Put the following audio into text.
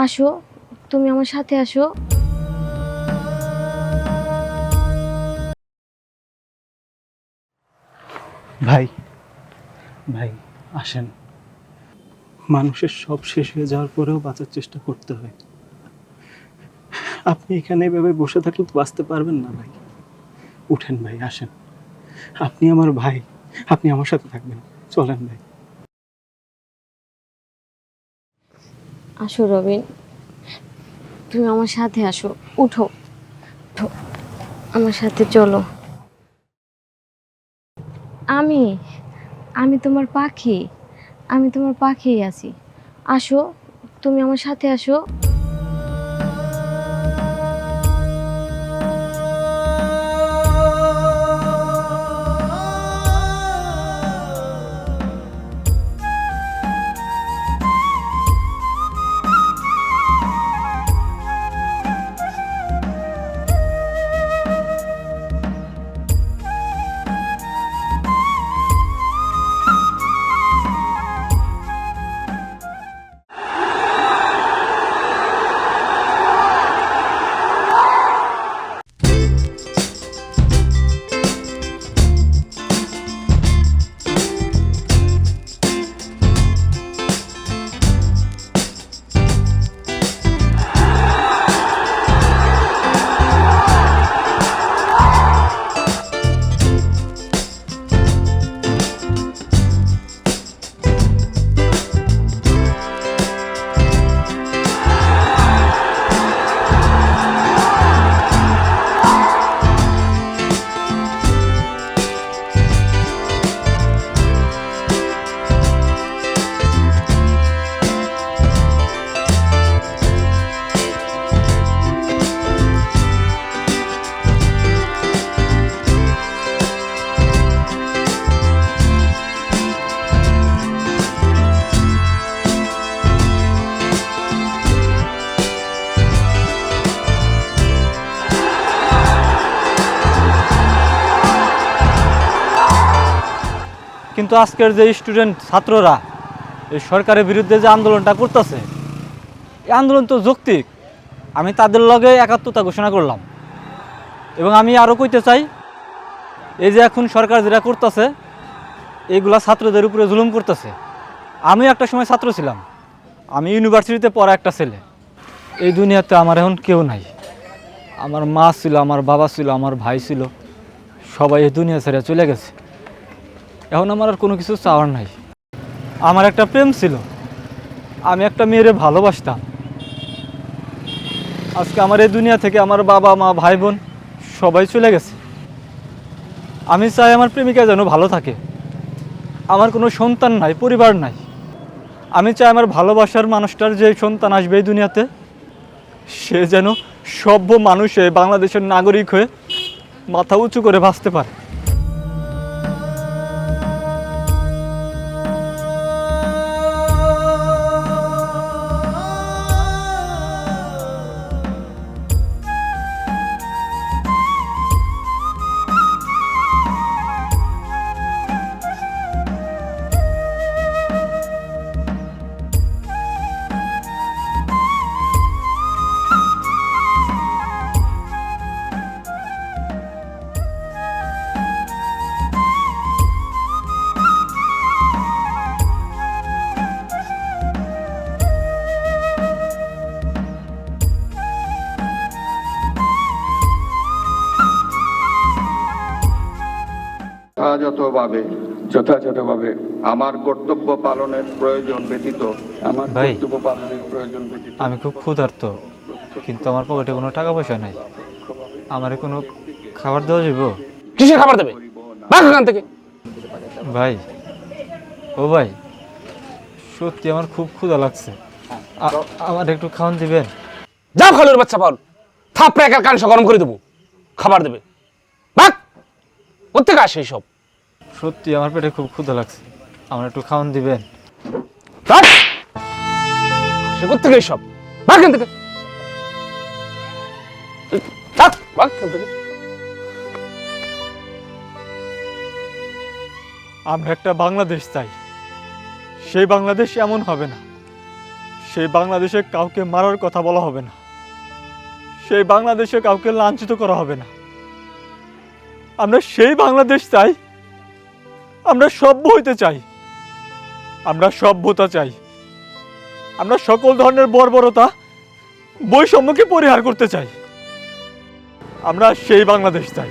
আসো তুমি আমার সাথে আসো। ভাই। ভাই আসেন। মানুষের সব শেষ হয়ে যাওয়ার পরেও বাঁচার চেষ্টা করতে হয়। আপনি এখানে এভাবে বসে থাকলে তো বাঁচতে পারবেন না ভাই। উঠেন ভাই আসেন। আপনি আমার ভাই আপনি আমার সাথে থাকবেন। চলেন ভাই। আসো রবিন। তুমি আমার সাথে আসো। উঠো। উঠো। আমার সাথে চলো। আমি আমি তোমার পাখি। আমি তোমার পাখি আছি। আসো, তুমি আমার সাথে আসো। কিন্তু আজকের যে স্টুডেন্ট ছাত্ররা, এই সরকারের বিরুদ্ধে যে আন্দোলনটা করতেছে, এই আন্দোলন তো যৌক্তিক। আমি তাদের লগে একাত্মতা ঘোষণা করলাম। এবং আমি আরও কইতে চাই, এই যে এখন সরকার যেটা করতেছে, এইগুলা ছাত্রদের উপরে জুলুম করতেছে। আমি একটা সময় ছাত্র ছিলাম। আমি ইউনিভার্সিটিতে পড়া একটা ছেলে। এই দুনিয়াতে আমার এখন কেউ নাই। আমার মা ছিল, আমার বাবা ছিল, আমার ভাই ছিল। সবাই এই দুনিয়া ছেড়ে চলে গেছে। এখন আমার আর কোনো কিছু চাওয়ার নাই। আমার একটা প্রেম ছিল। আমি একটা মেয়েরে ভালোবাসতাম। আজকে আমার এই দুনিয়া থেকে আমার বাবা, মা, ভাই, বোন সবাই চলে গেছে। আমি চাই আমার প্রেমিকা যেন ভালো থাকে। আমার কোনো সন্তান নাই, পরিবার নাই। আমি চাই আমার ভালোবাসার মানুষটার যে সন্তান আসবে এই দুনিয়াতে, সে যেন সভ্য মানুষে বাংলাদেশের নাগরিক হয়ে মাথা উঁচু করে ভাসতে পারে। যথাযথভাবে যথাযথভাবে। আমার কর্তব্য পালনের প্রয়োজন ব্যতীত আমার ভাই। কর্তব্য পালনের প্রয়োজন ব্যতীত। আমি খুব ক্ষুধার্ত কিন্তু আমার পকেটে কোনো টাকা পয়সা নাই। আমারে কোনো খাবার দেওয়া যাব কিসের খাবার দেবে? ভাগ এখান থেকে। ভাই ও ভাই সত্যি আমার খুব ক্ষুধা লাগছে। আ- আমার একটু খাওয়ান দিবেন? যাও খালুর বাচ্চা পাল থাপড়ে একার কান গরম করে দেবো। খাবার দেবে। ভাগ কোথেকে আসে সব সত্যি আমার পেটে খুব ক্ষুধা লাগছে। আমার একটু খাওয়ান দিবেন। সে কোথেকে সব ভাগ এখান থেকে। ভাগ ভাগ এখান থেকে। আমরা একটা বাংলাদেশ চাই। সেই বাংলাদেশ এমন হবে না। সেই বাংলাদেশে কাউকে মারার কথা বলা হবে না। সেই বাংলাদেশে কাউকে লাঞ্ছিত করা হবে না। আমরা সেই বাংলাদেশ চাই আমরা সভ্য হইতে চাই। আমরা সভ্যতা চাই। আমরা সকল ধরনের বর্বরতা, বৈষম্যকে পরিহার করতে চাই। আমরা সেই বাংলাদেশ চাই।